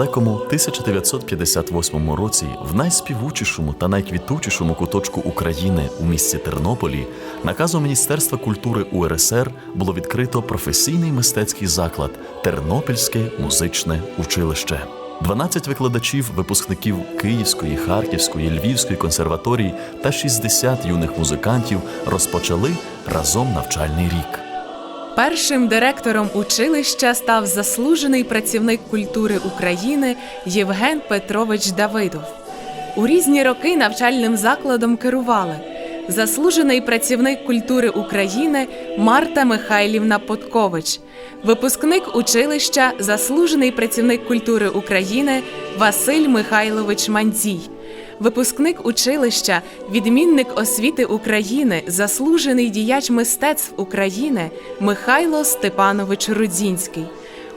Далекому 1958 році в найспівучішому та найквітучішому куточку України у місті Тернополі наказом Міністерства культури УРСР було відкрито професійний мистецький заклад Тернопільське музичне училище. 12 викладачів, випускників Київської, Харківської, Львівської консерваторій та 60 юних музикантів розпочали разом навчальний рік. Першим директором училища став заслужений працівник культури України Євген Петрович Давидов. У різні роки навчальним закладом керували заслужений працівник культури України Марта Михайлівна Поткович, випускник училища, заслужений працівник культури України Василь Михайлович Мандзій. Випускник училища, відмінник освіти України, заслужений діяч мистецтв України Михайло Степанович Рудзінський.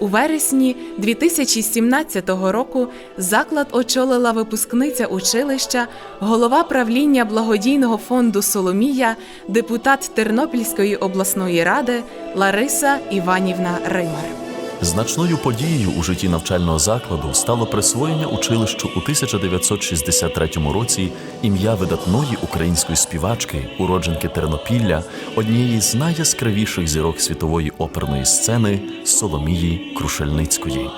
У вересні 2017 року заклад очолила випускниця училища, голова правління благодійного фонду Соломія, депутат Тернопільської обласної ради Лариса Іванівна Римар. Значною подією у житті навчального закладу стало присвоєння училищу у 1963 році ім'я видатної української співачки, уродженки Тернопілля, однієї з найяскравіших зірок світової оперної сцени Соломії Крушельницької.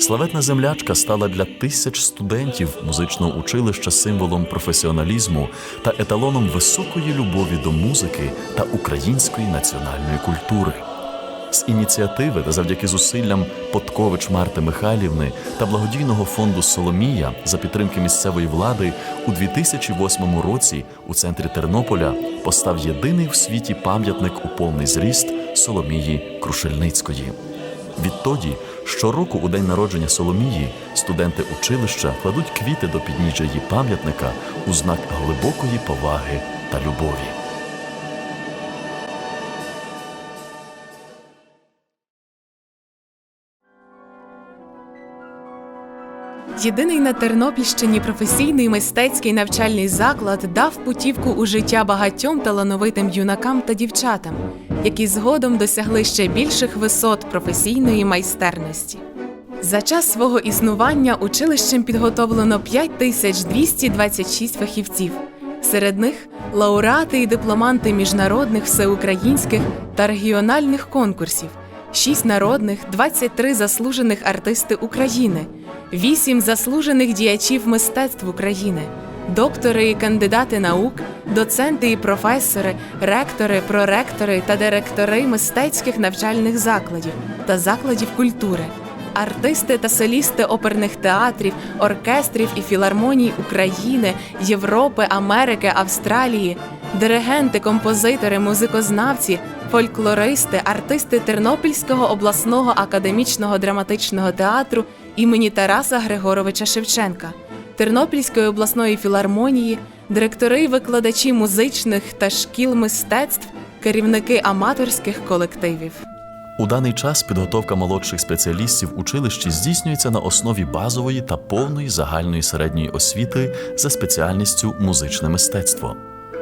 Славетна землячка стала для тисяч студентів музичного училища символом професіоналізму та еталоном високої любові до музики та української національної культури. З ініціативи та завдяки зусиллям Поткович Марти Михайлівни та благодійного фонду Соломія за підтримки місцевої влади у 2008 році у центрі Тернополя постав єдиний в світі пам'ятник у повний зріст Соломії Крушельницької. Відтоді, щороку у день народження Соломії, студенти училища кладуть квіти до підніжжя її пам'ятника у знак глибокої поваги та любові. Єдиний на Тернопільщині професійний мистецький навчальний заклад дав путівку у життя багатьом талановитим юнакам та дівчатам, які згодом досягли ще більших висот професійної майстерності. За час свого існування училищем підготовлено 5226 фахівців. Серед них лауреати і дипломанти міжнародних, всеукраїнських та регіональних конкурсів, 6 народних, 23 заслужених артисти України, 8 заслужених діячів мистецтв України, доктори і кандидати наук, доценти і професори, ректори, проректори та директори мистецьких навчальних закладів та закладів культури. Артисти та солісти оперних театрів, оркестрів і філармоній України, Європи, Америки, Австралії, диригенти, композитори, музикознавці, фольклористи, артисти Тернопільського обласного академічного драматичного театру імені Тараса Григоровича Шевченка, Тернопільської обласної філармонії, директори і викладачі музичних та шкіл мистецтв, керівники аматорських колективів. У даний час підготовка молодших спеціалістів училищі здійснюється на основі базової та повної загальної середньої освіти за спеціальністю музичне мистецтво.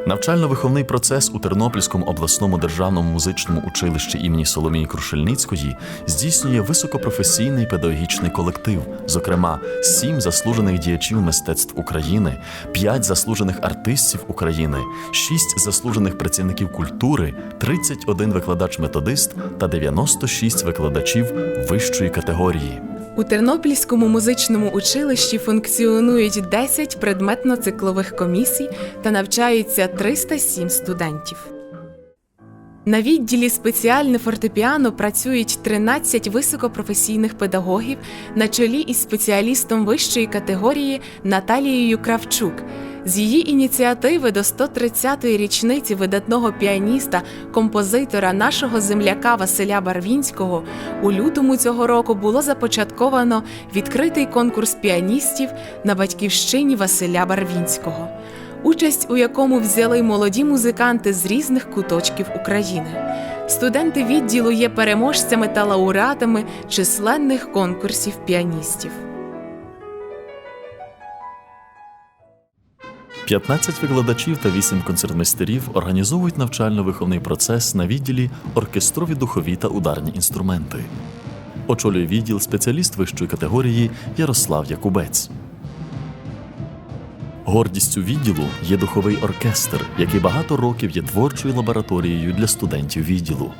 Навчально-виховний процес у Тернопільському обласному державному музичному училищі імені Соломії Крушельницької здійснює високопрофесійний педагогічний колектив, зокрема, сім заслужених діячів мистецтв України, п'ять заслужених артистів України, шість заслужених працівників культури, 31 викладач-методист та 96 викладачів вищої категорії. У Тернопільському музичному училищі функціонують 10 предметно-циклових комісій та навчаються 307 студентів. На відділі спеціальне фортепіано працюють 13 високопрофесійних педагогів на чолі із спеціалістом вищої категорії Наталією Кравчук. З її ініціативи до 130-ї річниці видатного піаніста, композитора нашого земляка Василя Барвінського у лютому цього року було започатковано відкритий конкурс піаністів на батьківщині Василя Барвінського участь у якому взяли молоді музиканти з різних куточків України. Студенти відділу є переможцями та лауреатами численних конкурсів піаністів. 15 викладачів та 8 концертмейстерів організовують навчально-виховний процес на відділі оркестрові духові та ударні інструменти. Очолює відділ спеціаліст вищої категорії Ярослав Якубець. Гордістю відділу є духовий оркестр, який багато років є творчою лабораторією для студентів відділу.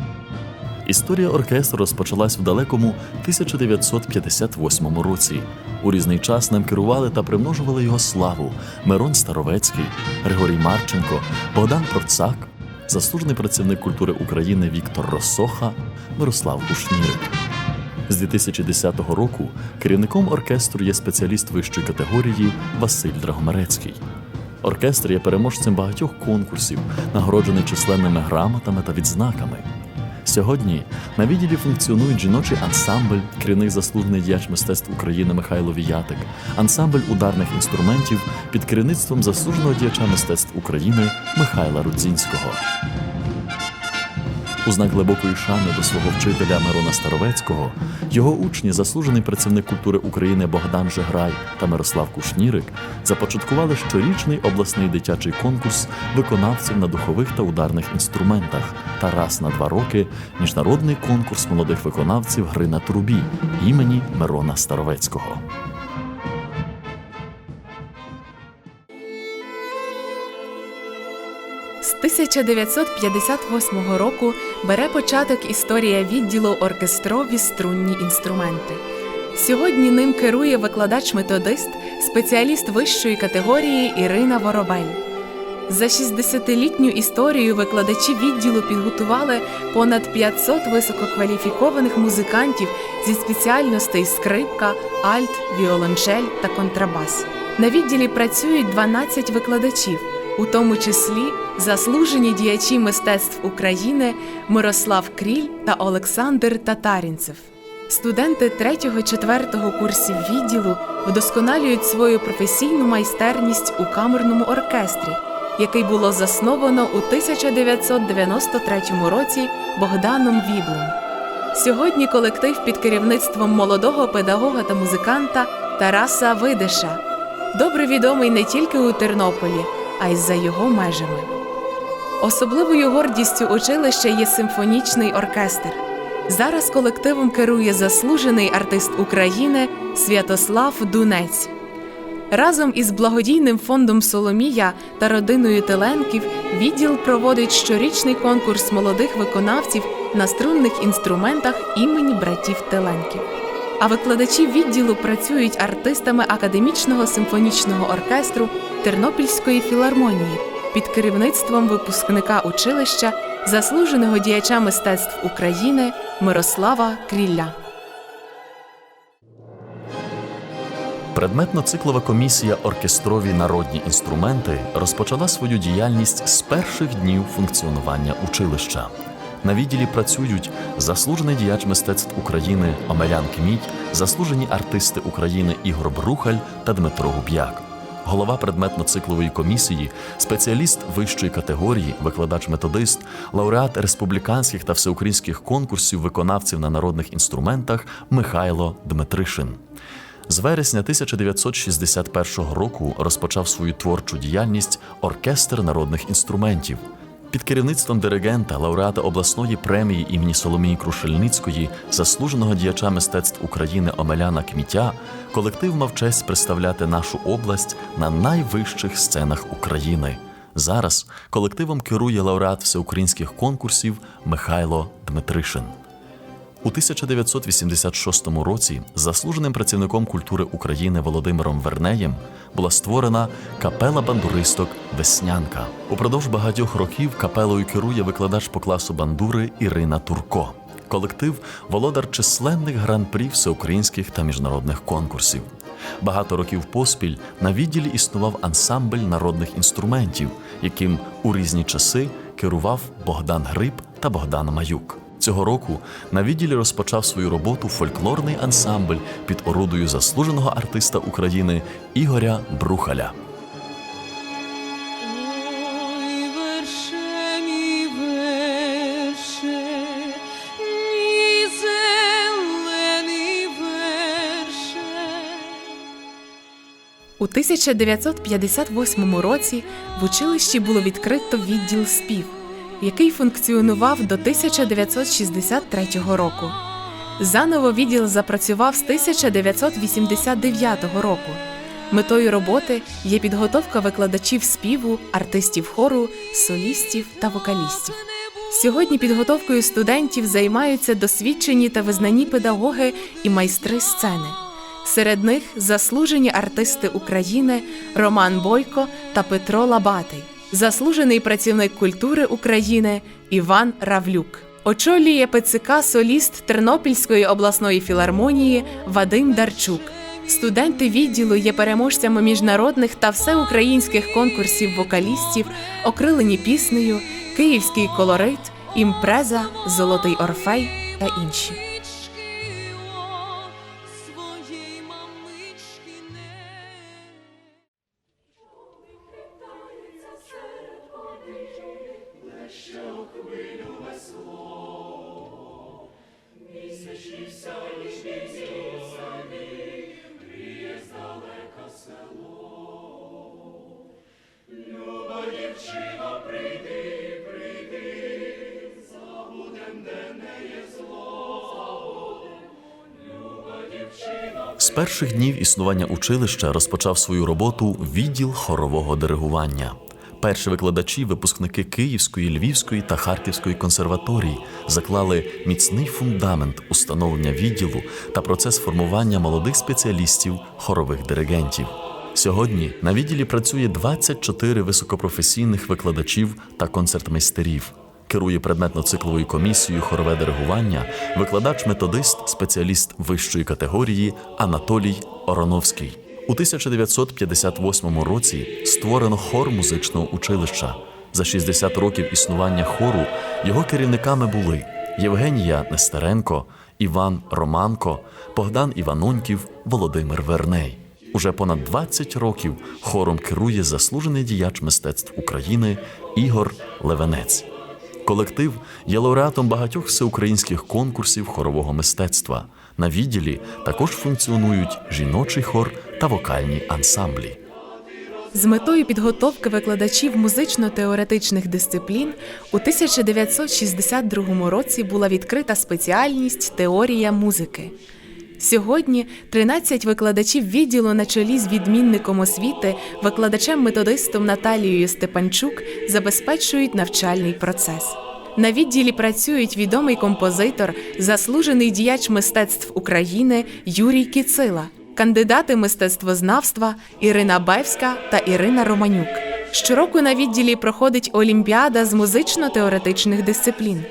Історія оркестру розпочалась в далекому 1958 році. У різний час ним керували та примножували його славу Мирон Старовецький, Григорій Марченко, Богдан Процак, заслужений працівник культури України Віктор Росоха, Мирослав Кушнірик. З 2010 року керівником оркестру є спеціаліст вищої категорії Василь Драгомерецький. Оркестр є переможцем багатьох конкурсів, нагороджений численними грамотами та відзнаками. Сьогодні на відділі функціонують жіночий ансамбль, керівник заслужений діяч мистецтв України Михайло Віятик, ансамбль ударних інструментів під керівництвом заслуженого діяча мистецтв України Михайла Рудзінського. У знак глибокої шани до свого вчителя Мирона Старовецького його учні, заслужений працівник культури України Богдан Жеграй та Мирослав Кушнірик, започаткували щорічний обласний дитячий конкурс виконавців на духових та ударних інструментах та раз на два роки міжнародний конкурс молодих виконавців гри на трубі імені Мирона Старовецького. 1958 року бере початок історія відділу оркестрові струнні інструменти. Сьогодні ним керує викладач-методист, спеціаліст вищої категорії Ірина Воробель. За 60-літню історію викладачі відділу підготували понад 500 висококваліфікованих музикантів зі спеціальностей скрипка, альт, віолончель та контрабас. На відділі працюють 12 викладачів, у тому числі заслужені діячі мистецтв України Мирослав Кріль та Олександр Татарінцев. Студенти 3-4 курсів відділу вдосконалюють свою професійну майстерність у камерному оркестрі, який було засновано у 1993 році Богданом Віблем. Сьогодні колектив під керівництвом молодого педагога та музиканта Тараса Видиша, добре відомий не тільки у Тернополі, а й за його межами. Особливою гордістю училища є симфонічний оркестр. Зараз колективом керує заслужений артист України Святослав Дунець. Разом із благодійним фондом Соломія та родиною Теленків відділ проводить щорічний конкурс молодих виконавців на струнних інструментах імені братів Теленків. А викладачі відділу працюють артистами академічного симфонічного оркестру Тернопільської філармонії під керівництвом випускника училища, заслуженого діяча мистецтв України Мирослава Крілля. Предметно-циклова комісія Оркестрові народні інструменти розпочала свою діяльність з перших днів функціонування училища. На відділі працюють заслужений діяч мистецтв України Омелян Кміть, заслужені артисти України Ігор Брухаль та Дмитро Губ'як. Голова предметно-циклової комісії, спеціаліст вищої категорії, викладач-методист, лауреат республіканських та всеукраїнських конкурсів виконавців на народних інструментах Михайло Дмитришин. З вересня 1961 року розпочав свою творчу діяльність оркестр народних інструментів. Під керівництвом диригента, лауреата обласної премії імені Соломії Крушельницької, заслуженого діяча мистецтв України Омеляна Кмітя, колектив мав честь представляти нашу область на найвищих сценах України. Зараз колективом керує лауреат всеукраїнських конкурсів Михайло Дмитришин. У 1986 році заслуженим працівником культури України Володимиром Вернеєм була створена капела бандуристок Веснянка. Упродовж багатьох років капелою керує викладач по класу бандури Ірина Турко. Колектив володар численних гран-прі всеукраїнських та міжнародних конкурсів. Багато років поспіль на відділі існував ансамбль народних інструментів, яким у різні часи керував Богдан Гриб та Богдан Маюк. Цього року на відділі розпочав свою роботу фольклорний ансамбль під орудою заслуженого артиста України Ігоря Брухаля. У 1958 році в училищі було відкрито відділ спів, який функціонував до 1963 року. Заново відділ запрацював з 1989 року. Метою роботи є підготовка викладачів співу, артистів хору, солістів та вокалістів. Сьогодні підготовкою студентів займаються досвідчені та визнані педагоги і майстри сцени. Серед них заслужені артисти України Роман Бойко та Петро Лабатий, заслужений працівник культури України Іван Равлюк. Очолює ПЦК соліст Тернопільської обласної філармонії Вадим Дарчук. Студенти відділу є переможцями міжнародних та всеукраїнських конкурсів вокалістів, окрилені піснею, Київський колорит, імпреза, Золотий Орфей та інші. З перших днів існування училища розпочав свою роботу відділ хорового диригування. Перші викладачі, випускники Київської, Львівської та Харківської консерваторій заклали міцний фундамент установлення відділу та процес формування молодих спеціалістів хорових диригентів. Сьогодні на відділі працює 24 високопрофесійних викладачів та концертмейстерів. Керує предметно-цикловою комісією хорове диригування, викладач-методист, спеціаліст вищої категорії Анатолій Ороновський. У 1958 році створено хор музичного училища. За 60 років існування хору його керівниками були Євгенія Нестеренко, Іван Романко, Богдан Іваноньків, Володимир Верней. Уже понад 20 років хором керує заслужений діяч мистецтв України Ігор Левенець. Колектив є лауреатом багатьох всеукраїнських конкурсів хорового мистецтва. На відділі також функціонують жіночий хор та вокальні ансамблі. З метою підготовки викладачів музично-теоретичних дисциплін у 1962 році була відкрита спеціальність теорія музики. Сьогодні 13 викладачів відділу на чолі з відмінником освіти, викладачем-методистом Наталією Степанчук забезпечують навчальний процес. На відділі працюють відомий композитор, заслужений діяч мистецтв України Юрій Кіцила, кандидати мистецтвознавства Ірина Бевська та Ірина Романюк. Щороку на відділі проходить олімпіада з музично-теоретичних дисциплін.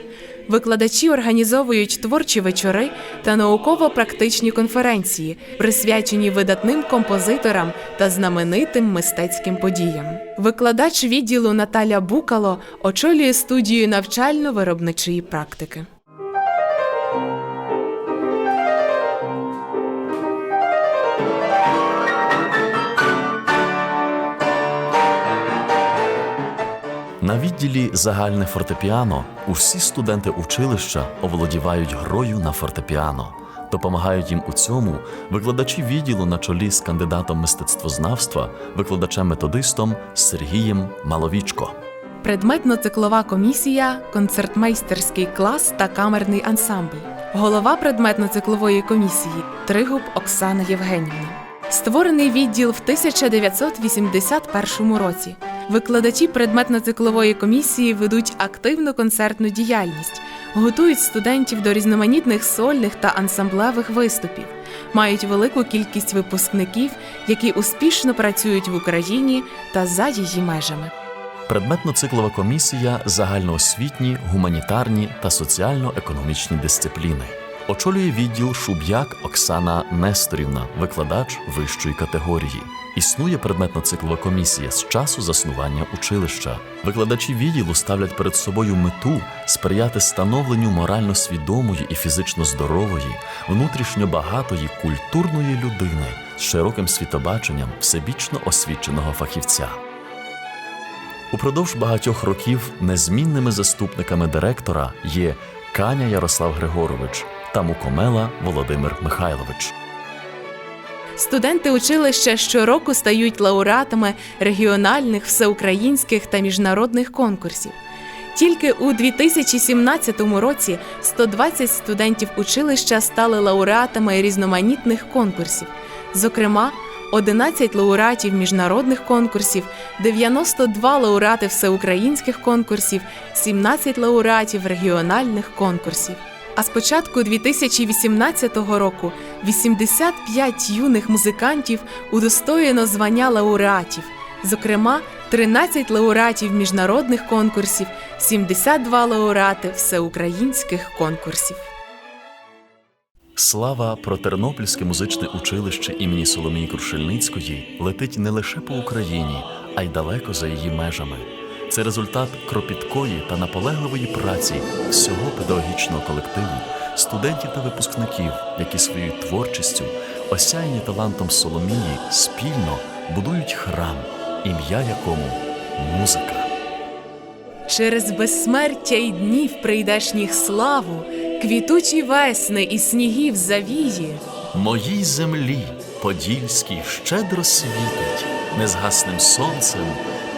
Викладачі організовують творчі вечори та науково-практичні конференції, присвячені видатним композиторам та знаменитим мистецьким подіям. Викладач відділу Наталя Букало очолює студію навчально-виробничої практики. На відділі загальне фортепіано усі студенти училища оволодівають грою на фортепіано. Допомагають їм у цьому викладачі відділу на чолі з кандидатом мистецтвознавства, викладачем-методистом Сергієм Маловічко. Предметно-циклова комісія, концертмейстерський клас та камерний ансамбль. Голова предметно-циклової комісії Тригуб Оксана Євгенівна. Створений відділ в 1981 році. Викладачі предметно-циклової комісії ведуть активну концертну діяльність, готують студентів до різноманітних сольних та ансамблевих виступів, мають велику кількість випускників, які успішно працюють в Україні та за її межами. Предметно-циклова комісія загальноосвітні, гуманітарні та соціально-економічні дисципліни. Очолює відділ Шуб'як Оксана Несторівна, викладач вищої категорії. Існує предметно-циклова комісія з часу заснування училища. Викладачі відділу ставлять перед собою мету сприяти становленню морально свідомої і фізично здорової, внутрішньо багатої культурної людини з широким світобаченням всебічно освіченого фахівця. Упродовж багатьох років незмінними заступниками директора є Каня Ярослав Григорович та Мукомела Володимир Михайлович. Студенти училища щороку стають лауреатами регіональних, всеукраїнських та міжнародних конкурсів. Тільки у 2017 році 120 студентів училища стали лауреатами різноманітних конкурсів. Зокрема, 11 лауреатів міжнародних конкурсів, 92 лауреати всеукраїнських конкурсів, 17 лауреатів регіональних конкурсів. А з початку 2018 року 85 юних музикантів удостоєно звання лауреатів, зокрема, 13 лауреатів міжнародних конкурсів, 72 лауреати всеукраїнських конкурсів. Слава про Тернопільське музичне училище імені Соломії Крушельницької летить не лише по Україні, а й далеко за її межами. Це результат кропіткої та наполегливої праці всього педагогічного колективу, студентів та випускників, які своєю творчістю, осяяні талантом Соломії, спільно будують храм, ім'я якому музика. Через безсмертя й днів прийдешніх славу, квітучі весни і снігів завії. Моїй землі подільській щедро світить незгасним сонцем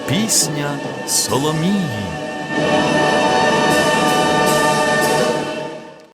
пісня Соломії.